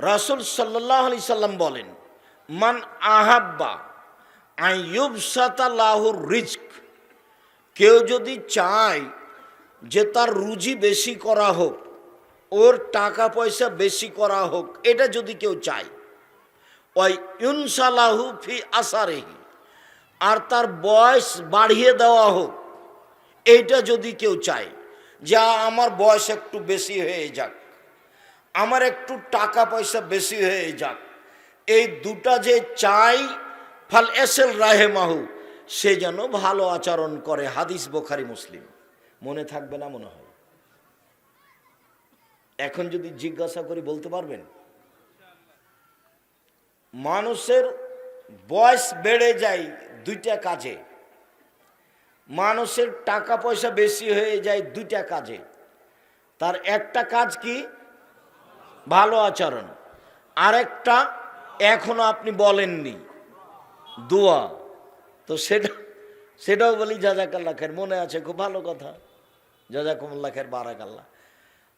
রাসুল সাল্লাহ আলি সাল্লাম বলেন, মান আহাব্বা আইয়ুবসাতালাহুর রিজক কেউ যদি চায় যে তার রুজি বেশি করা হোক, ওর টাকা পয়সা বেশি করা হোক, এটা যদি কেউ চায় ওই ইনসালাহু ফি আসারেহি, আর তার বয়স বাড়িয়ে দেওয়া হোক, এইটা যদি কেউ চায় যা আমার বয়স একটু বেশি হয়ে যাক আমার একটু টাকা পয়সা বেশি হয়ে যাক। এই দুটা যে চাই, ফাল এসেল রাহে মাহু সে যেন ভালো আচরণ করে, হাদিস বোখারি মুসলিম। মনে থাকবে না মনে হয়। এখন যদি জিজ্ঞাসা করি, বলতে পারবেন? মানুষের বয়স বেড়ে যায় দুইটা কাজে। মানুষের টাকা পয়সা বেশি হয়ে যায় দুইটা কাজে। তার একটা কাজ কি? ভালো আচরণ। আরেকটা এখনও আপনি বলেননি। দোয়া। তো সেটা, সেটাও বলি জাজাকাল্লা খের, মনে আছে, খুব ভালো কথা। জাজাকুমুল্লা খের বারাকাল্লা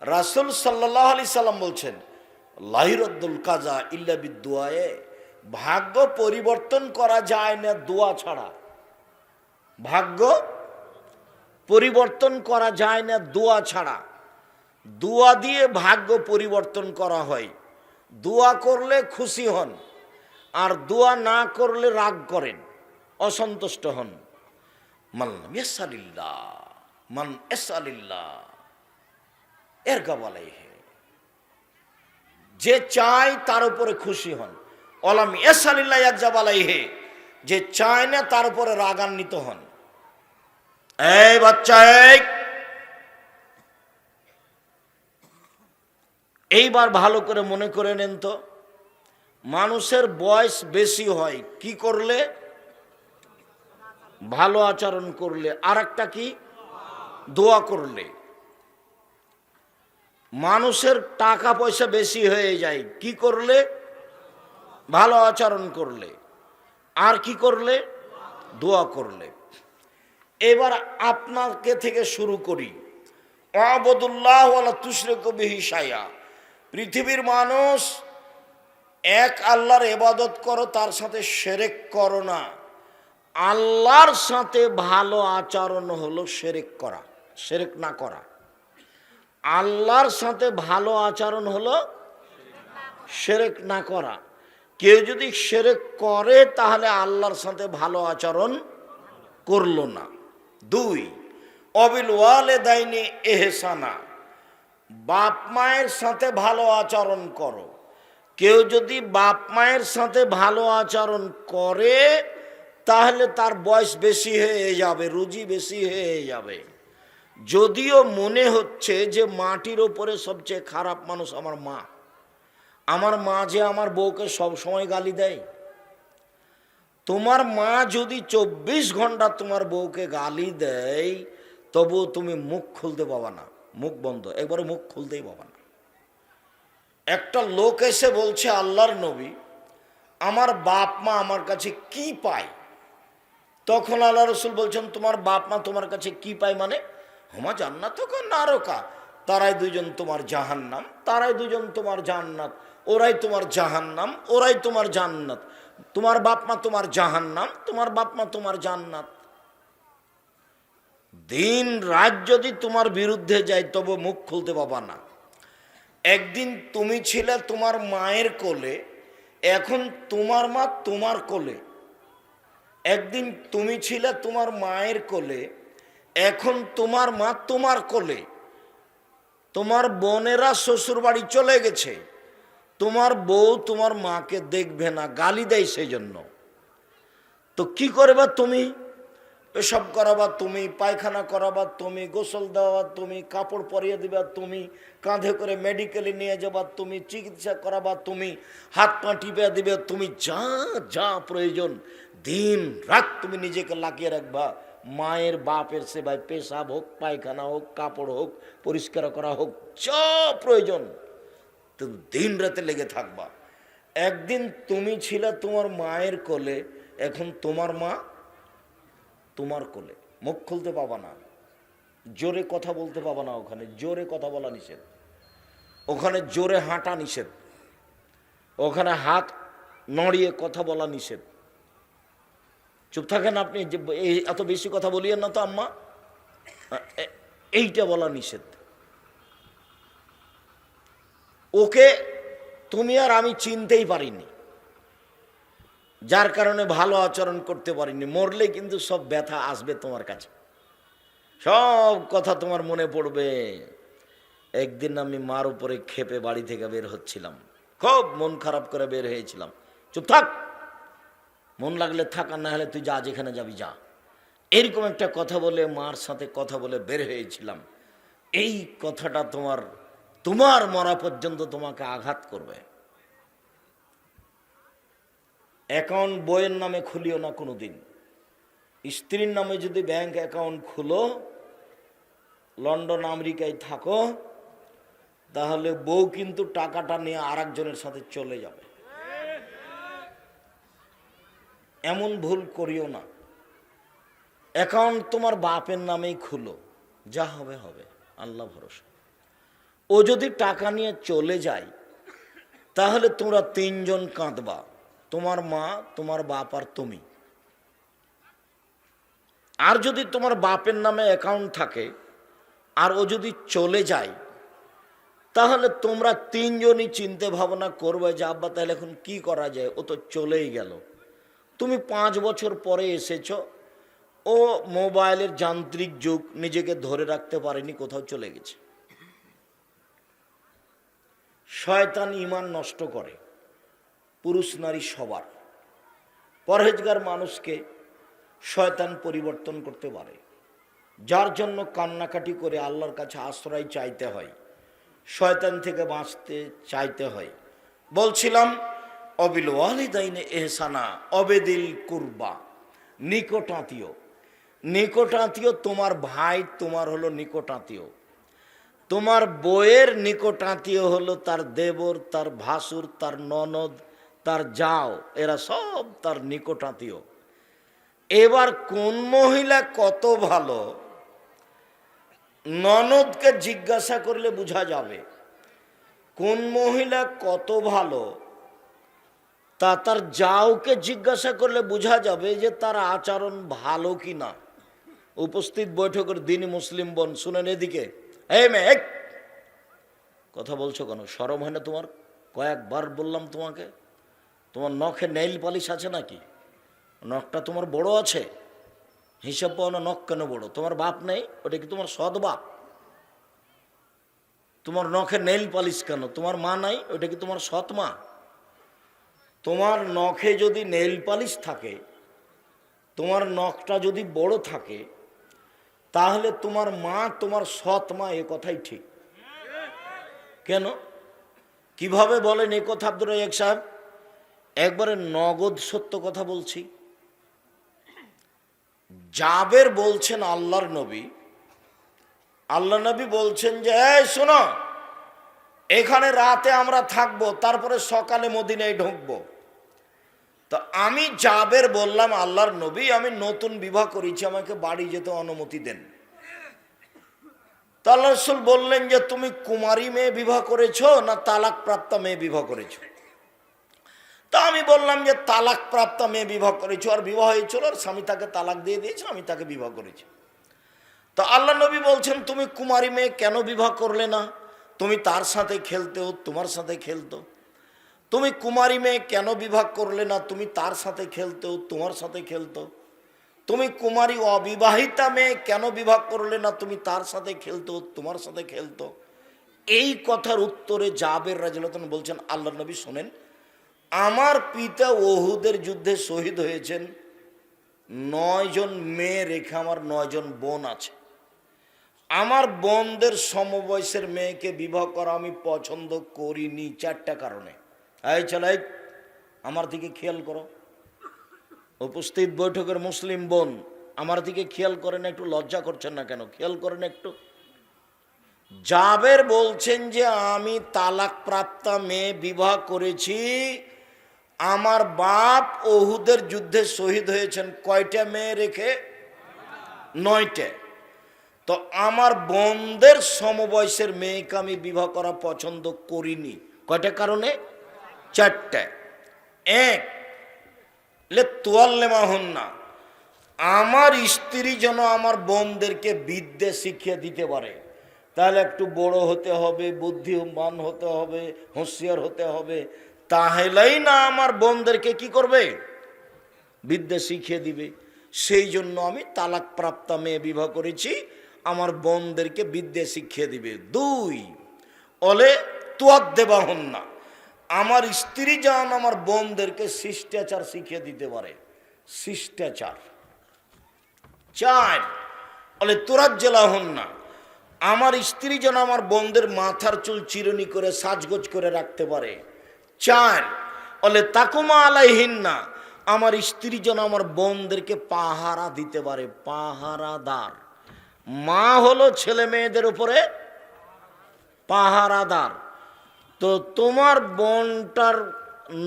রাসুল সাল্লাহ আলি সাল্লাম বলছেন, লাহিরদ্দুল কাজা ইল্লা বিদুয়ায়ে ভাগ্য পরিবর্তন করা যায় না দোয়া ছাড়া। ভাগ্য পরিবর্তন করা যায় না দোয়া ছাড়া। দোয়া দিয়ে ভাগ্য পরিবর্তন করা হয়। দোয়া করলে খুশি হন আর দোয়া না করলে রাগ করেন, অসন্তুষ্ট হন। এসালিল্লা মান এসালিল্লা এর গাবালাই হে যে চায় তার উপরে খুশি হন। অলাম এসালিল্লা একজাবালাই হে যে চায় না তার উপরে রাগান্বিত হন। এই বাচ্চা এইবার ভালো করে মনে করে নেন তো। মানুষের বয়স বেশি হয়, কি করলে? ভালো আচরণ করলে। আর একটা কি? দোয়া করলে। মানুষের টাকা পয়সা বেশি হয়ে যায়, কি করলে? ভালো আচরণ করলে। আর কি করলে? দোয়া করলে। এবার আপনাকে থেকে শুরু করি। আবদুল্লাহ তুসরে কবিহি সায়া পৃথিবীর মানুষ এক আল্লাহর এবাদত করো, তার সাথে সেরেক করো না। আল্লাহর সাথে ভালো আচরণ হলো সেরেক করা সেরেক না করা। আল্লাহর সাথে ভালো আচরণ হলো সেরেক না করা। কেউ যদি সেরেক করে, তাহলে আল্লাহর সাথে ভালো আচরণ করল না। দুই, অবিল ওয়ালে দাইনি এহসানা। বাপ মায়ের সাথে ভালো আচরণ করো। কেউ যদি বাপ মায়ের সাথে ভালো আচরণ করে, তাহলে তার বয়স বেশি হয়ে যাবে, রুজি বেশি হয়ে যাবে। যদিও মনে হচ্ছে যে মাটির ওপরে সবচেয়ে খারাপ মানুষ আমার মা। আমার মা যে আমার বউকে সব সময় গালি দেয়। তোমার মা যদি চব্বিশ ঘণ্টা তোমার বউকে গালি দেয়, তবুও তুমি মুখ খুলতে পাবা না। মুখ বন্ধ একবারে মুখ খুলতেই পাবা না। একটা লোক এসে বলছে, আল্লাহর নবী, আমার বাপ মা আমার কাছে কি পায়? তখন আল্লাহ রসুল বলছেন, তোমার বাপ মা তোমার কাছে কি পায় মানে? হমা জান্নাত নারকা তারাই দুজন তোমার জাহান্নাম, তারাই দুজন তোমার জান্নাত, ওরাই তোমার জাহান্নাম, ওরাই তোমার জান্নাত। তোমার বাপ মা তোমার জাহান্নাম, তোমার বাপ মা তোমার জান্নাত। দিন রাত যদি তোমার বিরুদ্ধে যায় তবে মুখ খুলতে পাবা না। একদিন তুমি ছিলে তোমার মায়ের কোলে, এখন তোমার মা তোমার কোলে। একদিন তুমি ছিলে তোমার মায়ের কোলে, এখন তোমার মা তোমার কোলে। তোমার বোনেরা শ্বশুর বাড়ি চলে গেছে, তোমার বউ তোমার মাকে দেখবে না, গালি দেয় সেই জন্য তো কি করবে তুমি? পেশাব করাবা তুমি, পায়খানা করাবা তুমি, গোসল দেওয়া তুমি, কাপড় পরিয়ে দিবা তুমি, কাঁধে করে মেডিকেলে নিয়ে যাবা তুমি, চিকিৎসা করাবা তুমি, হাত পা টিপে দিবে তুমি, যা যা প্রয়োজন, দিন রাত তুমি নিজেকে লাগিয়ে রাখবা। মায়ের বাপের সেবায় পেশাব হোক, পায়খানা হোক, কাপড় হোক, পরিষ্কার করা হোক, যা প্রয়োজন, তুমি দিন রাতে লেগে থাকবা। একদিন তুমি ছিলে তোমার মায়ের কোলে, এখন তোমার মা তোমার কোলে। মুখ খুলতে পাবা না। জোরে কথা বলতে পাবা না ওখানে। জোরে কথা বলা নিষেধ। ওখানে জোরে হাঁটা নিষেধ। ওখানে হাত নড়িয়ে কথা বলা নিষেধ। চুপ থাকেন আপনি যে এত বেশি কথা বলিয়েন না তো আম্মা। এইটা বলা নিষেধ। ওকে তুমি আর আমি চিনতেই পারিনি। যার কারণে ভালো আচরণ করতে পারিনি। মরলে কিন্তু সব ব্যথা আসবে তোমার কাছে। সব কথা তোমার মনে পড়বে। একদিন আমি মার উপরে খেপে বাড়ি থেকে বের হচ্ছিলাম। খুব মন খারাপ করে বের হয়েছিলাম। চুপ থাক। মন লাগলে থাক, আর না হলে তুই যা, যেখানে যাবি যা। এরকম একটা কথা বলে, মার সাথে কথা বলে বের হয়েছিলাম। এই কথাটা তোমার তোমার মরা পর্যন্ত তোমাকে আঘাত করবে। অ্যাকাউন্ট বইয়ের নামে খুলিও না কোনো দিন স্ত্রীর নামে যদি ব্যাংক অ্যাকাউন্ট খুলো, লন্ডন, আমেরিকায় থাকো, তাহলে বউ কিন্তু টাকাটা নিয়ে আর সাথে চলে যাবে। এমন ভুল করিও না। অ্যাকাউন্ট তোমার বাপের নামেই খুলো, যা হবে হবে, আল্লাহ ভরসা। ও যদি টাকা নিয়ে চলে যায়, তাহলে তোমরা তিনজন কাঁদবা। তোমার মা, তোমার বাপ আর তুমি। আর যদি তোমার বাপের নামে অ্যাকাউন্ট থাকে, আর ও যদি চলে যায়, তাহলে তোমরা তিনজনই চিন্তা ভাবনা করবে যে, আব্বা, তাহলে এখন কি করা যায়? ও তো চলেই গেল। তুমি পাঁচ বছর পরে এসেছ, ও মোবাইলের যান্ত্রিক যুগ, নিজেকে ধরে রাখতে পারেনি, কোথাও চলে গেছে। শয়তান ইমান নষ্ট করে। পুরুষ নারী সবার। পরহেজগার মানুষকে শয়তান পরিবর্তন করতে পারে। যার জন্য কান্নাকাটি করে আল্লাহর কাছে আশ্রয় চাইতে হয়, শয়তান থেকে বাঁচতে চাইতে হয়। বলছিলাম, অবিল ওয়ালিদাইনে এহসানা অবেদিল কুরবা। নিকটাত্মীয় নিকটাত্মীয় তোমার ভাই, তোমার হলো নিকটাত্মীয় তোমার বইয়ের নিকটাত্মীয় হলো তার দেবর, তার ভাসুর, তার ননদ তার যাও, এরা সব তার নিকটাত্মীয় এবার কোন মহিলা কত ভালো, ননদকে জিজ্ঞাসা করলে বোঝা যাবে। কোন মহিলা কত ভালো, তা তার যাওকে জিজ্ঞাসা করলে বোঝা যাবে যে তার আচরণ ভালো কি না উপস্থিত বৈঠকের দিন মুসলিম বোন, শুনেন এদিকে! কথা বলছো কেন? সরম হয় না তোমার? কয়েকবার বললাম তোমাকে। তোমার নখে নেইল পালিশ আছে নাকি? নখটা তোমার বড় আছে? হিসাব পাও নখ কেন বড়? তোমার বাপ নেই? ওটা কি তোমার সৎ বাপ? তোমার নখে নেইল পালিশ কেন? তোমার মা নাই? ওটা কি তোমার সৎ মা? তোমার নখে যদি নেইল পালিশ থাকে, তোমার নখটা যদি বড় থাকে, তাহলে তোমার মা, তোমার সৎ মা এ কথাই ঠিক। কেন? কীভাবে বলেন এ কথা আব্দুর সাহেব? একবারে নগদ সত্য কথা বলছি। জাবের বলছেন আল্লাহর নবী। আল্লাহ নবী বলছেন যে, এই, শোনো, এখানে রাতে আমরা থাকব, তারপরে সকালে মদিনায় ঢুকবো। তো আমি জাবের বললাম, আল্লাহর নবী, আমি নতুন বিবাহ করেছি, আমাকে বাড়ি যেতে অনুমতি দেন। তো আল্লাহ বললেন যে, তুমি কুমারী মেয়ে বিবাহ করেছ না তালাক প্রাপ্তা মেয়ে বিবাহ করেছ? তা আমি বললাম যে তালাক প্রাপ্ত মেয়ে বিবাহ করেছ আর বিবাহ হয়েছিল আর স্বামী তাকে তালাক দিয়ে দিয়েছে, আমি তাকে বিবাহ করেছি। তো আল্লাহ নবী বলছেন, তুমি কুমারী মেয়ে কেন বিবাহ করলে না? তুমি তার সাথে খেলতেও তোমার সাথে খেলতো। তুমি কুমারী মেয়ে কেন বিবাহ করলে না? তুমি তার সাথে খেলতেও তোমার সাথে খেলতো। তুমি কুমারী অবিবাহিতা মেয়ে কেন বিবাহ করলে না? তুমি তার সাথে খেলতো তোমার সাথে খেলতো। এই কথার উত্তরে জাবের রাজলতন বলছেন, আল্লাহ নবী শোনেন আমার পিতা ওহুদের যুদ্ধে শহীদ হয়েছেন। নয়জন মেয়ে রেখে আমার নয়জন বোন আছে। আমার বোনদের সমবয়সের মেয়েকে বিবাহ করা আমি পছন্দ করিনি চারটা কারণে। এই চালাই আমার দিকে খেয়াল করো। উপস্থিত বৈঠকের মুসলিম বোন, আমার দিকে খেয়াল করেন একটু, লজ্জা করছেন না কেন? খেয়াল করেন একটু। জাবের বলছেন যে, আমি তালাক প্রাপ্তা মেয়ে বিবাহ করেছি আমার বাপ ওহুদের যুদ্ধে শহীদ হয়েছেন কয়টা মেয়ে রেখে? নয়টা। তো আমার বোনদের সমবয়সের মেয়েকে আমি বিবাহ করা পছন্দ করিনি। কয়টা কারণে? চারটে। এক, লে তোয়াল্লে হন না আমার স্ত্রী যেন আমার বোনদেরকে বিদ্যে শিখিয়ে দিতে পারে। তাহলে একটু বড় হতে হবে, বুদ্ধিমান হতে হবে, হুঁশিয়ার হতে হবে। তাহলেই না আমার বোনদেরকে কি করবে? বিদ্যা শিখিয়ে দিবে। সেই জন্য আমি তালাক প্রাপ্তা মেয়ে বিবাহ করেছি, আমার বোনদেরকে বিদ্যা শিখিয়ে দিবে। দুই, অলে তুয়াদ দেবা হন না আমার স্ত্রী যেন আমার বোনদেরকে শিষ্টাচার শিখিয়ে দিতে পারে। শিষ্টাচার। চার, অলে তোরার জেলা হন না আমার স্ত্রী যেন আমার বোনদের মাথার চুল চিরুনি করে সাজগোজ করে রাখতে পারে। চার বলে, তাকুমা আলাইহীন না আমার স্ত্রী যেন আমার বোনদেরকে পাহারা দিতে পারে, পাহারাদার। মা হলো ছেলে মেয়েদের উপরে পাহারাদার। তো তোমার বোনটার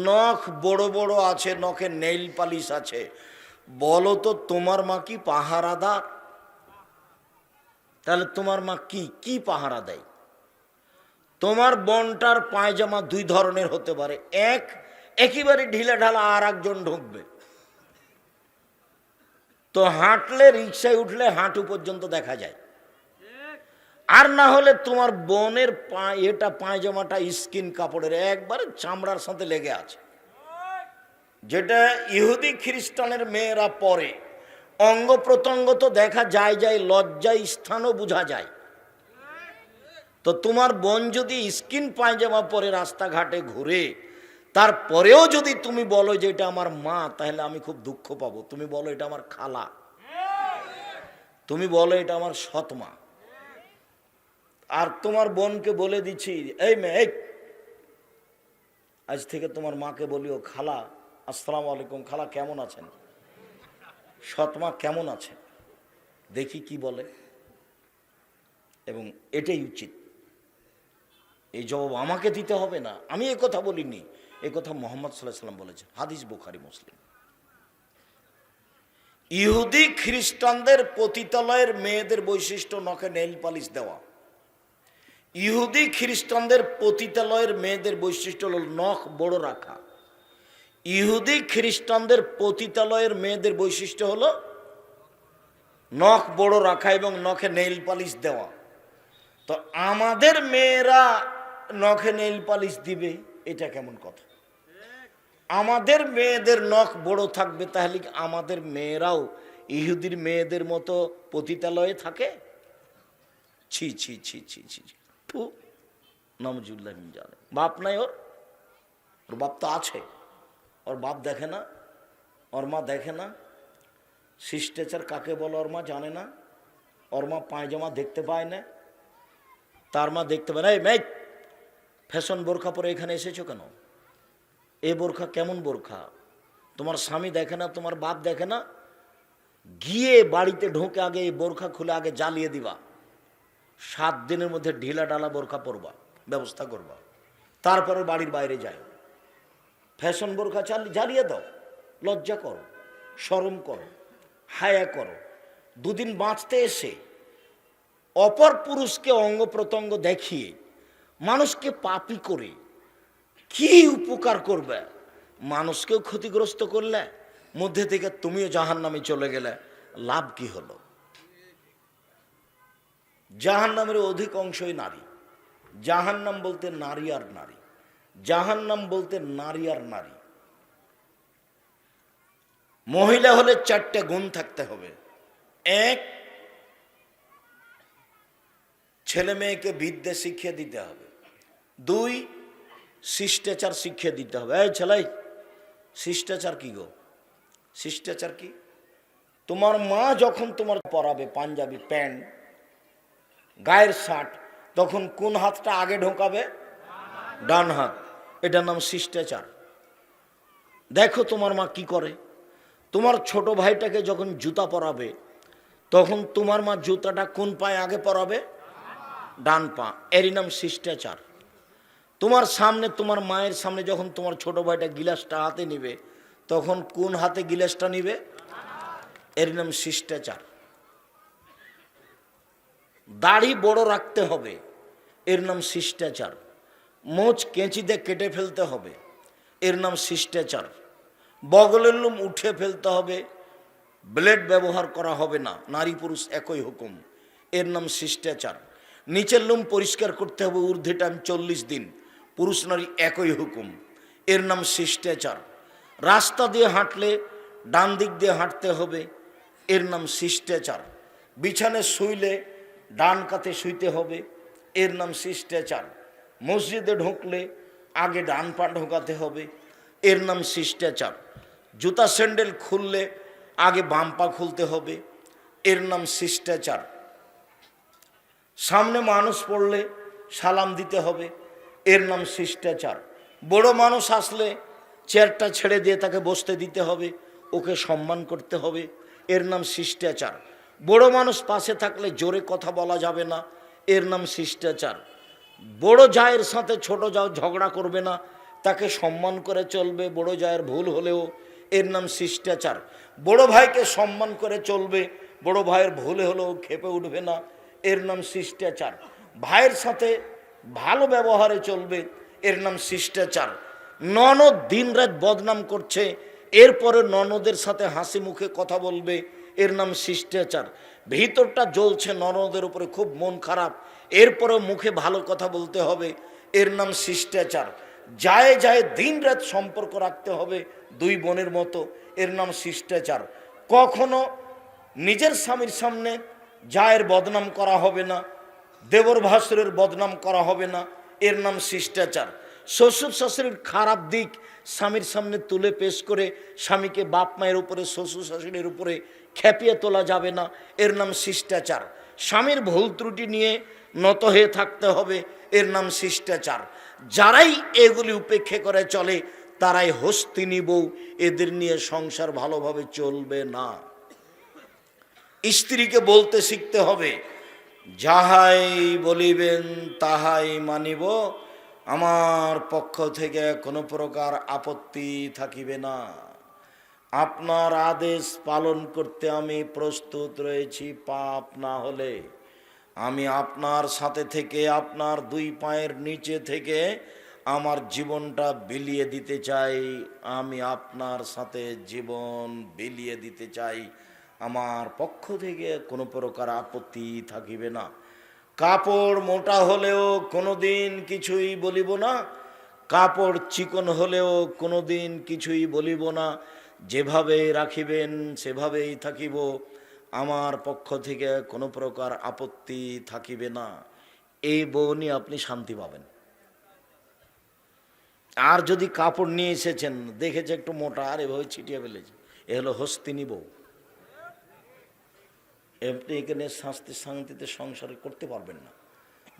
নখ বড় বড় আছে, নখে নেইল পালিশ আছে। বলো তো, তোমার মা কি পাহারাদার? তাহলে তোমার মা কি কি পাহারা দেয়? তোমার বনটার পায়জামা দুই ধরনের হতে পারে। এক, একেবারে ঢিলা ঢালা, আর একজন ঢুকবে। তো হাঁটলে, রিক্সায় উঠলে হাঁটু পর্যন্ত দেখা যায়। আর না হলে তোমার বনের পা এটা পায়জামাটা স্কিন কাপড়ের একবারে চামড়ার সাথে লেগে আছে। যেটা ইহুদি খ্রিস্টানের মেয়েরা পরে। অঙ্গ প্রত্যঙ্গ তো দেখা যায় যায়, লজ্জায়, স্থানও বোঝা যায়। তো তোমার বোন যদি স্কিন পায়জামা পরে রাস্তাঘাটে ঘুরে, তারপরেও যদি তুমি বলো যে এটা আমার মা, তাহলে আমি খুব দুঃখ পাবো। তুমি বলো এটা আমার খালা। তুমি বলো এটা আমার সৎ মা। আর তোমার বোনকে বলে দিচ্ছি, এই মেয়ে আজ থেকে তোমার মাকে বলিও, খালা, আসসালামু আলাইকুম, খালা কেমন আছেন? সৎমা কেমন আছে? দেখি কি বলে। এবং এটাই উচিত। এই জবাব আমাকে দিতে হবে না। আমি এ কথা বলিনি। এ কথা মোহাম্মদ সাল্লাহ সাল্লাম বলেছেন। হাদিস বুখারি, মুসলিম। ইহুদি খ্রিস্টানদের পতিতালয়ের মেয়েদের বৈশিষ্ট্য নখে নেইল পালিশ দেওয়া। ইহুদি খ্রিস্টানদের পতিতালয়ের মেয়েদের বৈশিষ্ট্য হল নখ বড় রাখা। ইহুদি খ্রিস্টানদের পতিতালয়ের মেয়েদের বৈশিষ্ট্য হলো নখ বড় রাখা এবং নখে নেইল পালিশ দেওয়া। তো আমাদের মেয়েরা নখে নেইল পালিশ দিবে, এটা কেমন কথা? আমাদের মেয়েদের নখ বড় থাকবে, তাহলে আমাদের মেয়েরাও ইহুদির মেয়েদের মতো পতিতালয়ে থাকে? ছি ছি ছি ছি ছি। ফু, নমজুল্লাহ জানে। বাপ নাই ওর? ওর বাপ তো আছে। ওর বাপ দেখে না, ওর মা দেখে না। শিষ্টাচার কাকে বলো ওর মা জানে না। ওর মা পায়জামা দেখতে পায় না। তার মা দেখতে পায় না। এই মেয়ে! ফ্যাশন বোরখা পরে এখানে এসেছ কেন? এ বোরখা কেমন বোরখা? তোমার স্বামী দেখে না, তোমার বাপ দেখে না? গিয়ে বাড়িতে ঢোকে আগে এই বোরখা খুলে আগে জ্বালিয়ে দিবা। সাত দিনের মধ্যে ঢিলা ডালা বোরখা পরবা, ব্যবস্থা করবা। তারপরে বাড়ির বাইরে যায় ফ্যাশন বোরখা চাল জ্বালিয়ে দাও। লজ্জা করো, শরম করো, হায়া করো। দুদিন বাঁচতে এসে অপর পুরুষকে অঙ্গ প্রত্যঙ্গ দেখিয়ে মানুষকে পাপি করে কি উপকার করবে? মানুষকেও ক্ষতিগ্রস্ত করলে, মধ্যে থেকে তুমিও জাহান নামে চলে গেলে লাভ কি হলো? জাহান নামের অধিক অংশই নারী। জাহান নাম বলতে নারী আর নারী। জাহান নাম বলতে নারী আর নারী। মহিলা হলে চারটে গুণ থাকতে হবে। এক, ছেলে মেয়েকে বিদ্যে শিখিয়ে দিতে হবে। দুই, শিষ্টাচার শিক্ষা দিতে হবে। এই ছেলাই শিষ্টাচার কি গো? শিষ্টাচার কি? তোমার মা যখন তোমার পরাবে পাঞ্জাবি, প্যান্ট, গায়ের শার্ট, তখন কোন হাতটা আগে ঢোকাবে? ডান হাত। এটার নাম শিষ্টাচার। দেখো তোমার মা কি করে? তোমার ছোট ভাইটাকে যখন জুতা পরাবে, তখন তোমার মা জুতাটা কোন পায়ে আগে পরাবে? ডান পা। এরই নাম শিষ্টাচার। তোমার সামনে, তোমার মায়ের সামনে যখন তোমার ছোট ভাইটা গিলাসটা হাতে নিবে, তখন কোন হাতে গিলাসটা নিবে? এর নাম শিষ্টাচার। দাড়ি বড় রাখতে হবে, এর নাম শিষ্টাচার। মোচ কেঁচি দিয়ে কেটে ফেলতে হবে, এর নাম শিষ্টাচার। বগলের লোম উঠে ফেলতে হবে, ব্লেড ব্যবহার করা হবে না, নারী পুরুষ একই হুকুম, এর নাম শিষ্টাচার। নিচের লোম পরিষ্কার করতে হবে, ঊর্ধ্বে টাইম চল্লিশ দিন। পুরুষ নারী একই হুকুম। এর নাম শিষ্টাচার। রাস্তা দিয়ে হাঁটলে ডান দিক দিয়ে হাঁটতে হবে, এর নাম শিষ্টাচার। বিছানে শুইলে ডান কাতে শুইতে হবে, এর নাম শিষ্টাচার। মসজিদে ঢুকলে আগে ডান পা ঢোকাতে হবে, এর নাম শিষ্টাচার। জুতা স্যান্ডেল খুললে আগে বাম পা খুলতে হবে, এর নাম শিষ্টাচার। সামনে মানুষ পড়লে সালাম দিতে হবে এর নাম শিষ্টাচার। বড় মানুষ আসলে চেয়ারটা ছেড়ে দিয়ে তাকে বসতে দিতে হবে, ওকে সম্মান করতে হবে, এর নাম শিষ্টাচার। বড় মানুষ পাশে থাকলে জোরে কথা বলা যাবে না, এর নাম শিষ্টাচার। বড় জায়ের সাথে ছোট যাও ঝগড়া করবে না, তাকে সম্মান করে চলবে, বড় জায়ের ভুল হলেও এর নাম শিষ্টাচার। বড় ভাইকে সম্মান করে চলবে, বড় ভাইয়ের ভুল হলেও খেপে উঠবে না, এর নাম শিষ্টাচার। ভাইয়ের সাথে ভালো ব্যবহারে চলবে। এর নাম শিষ্টাচার। ননদ দিনরাত বদনাম করছে, এরপরে ননদের সাথে হাসি মুখে কথা বলবে, এর নাম শিষ্টাচার। ভিতরটা জ্বলছে ননদের উপরে, খুব মন খারাপ। এরপরে মুখে ভালো কথা বলতে হবে, এর নাম শিষ্টাচার। যায় যায় দিন রাত সম্পর্ক রাখতে হবে দুই বোনের মতো, এর নাম শিষ্টাচার। কখনো নিজের স্বামীর সামনে জায়ের বদনাম করা হবে না দেবর ভাসুরের বদনাম করা হবে না। এর নাম শিষ্টাচার। শ্বশুর শাশুড়ির খারাপ দিক স্বামীর সামনে তুলে পেশ করে স্বামীকে বাপ মায়ের উপরে, শ্বশুর শাশুড়ির উপরে খেপিয়ে তোলা যাবে না। এর নাম শিষ্টাচার। স্বামীর ভুল ত্রুটি নিয়ে নত হয়ে থাকতে হবে। এর নাম শিষ্টাচার। যারাই এগুলি উপেক্ষে করে চলে, তারাই হস্তিনী বউ এদের নিয়ে সংসার ভালোভাবে চলবে না। স্ত্রীকে বলতে শিখতে হবে যাহাই বলিবেন তাহাই মানিব, আমার পক্ষ থেকে কোনো প্রকার আপত্তি থাকিবে না। আপনার আদেশ পালন করতে আমি প্রস্তুত রয়েছি, পাপ না হলে। আমি আপনার সাথে থেকে, আপনার দুই পায়ের নিচে থেকে আমার জীবনটা বিলিয়ে দিতে চাই। আমি আপনার সাথে জীবন বিলিয়ে দিতে চাই। আমার পক্ষ থেকে কোনো প্রকার আপত্তি থাকিবে না। কাপড় মোটা হলেও কোনো দিন কিছুই বলিব না, কাপড় চিকন হলেও কোনো দিন কিছুই বলিব না। যেভাবে রাখিবেন সেভাবেই থাকিব, আমার পক্ষ থেকে কোনো প্রকার আপত্তি থাকিবে না। এই বউ নিয়ে আপনি শান্তি পাবেন। আর যদি কাপড় নিয়ে এসেছেন, দেখেছে একটু মোটা, আর এভাবে ছিটিয়ে ফেলেছে। এ হলো হস্তিনী বউ। আপনি এখানে শাস্তি শান্তিতে সংসার করতে পারবেন না।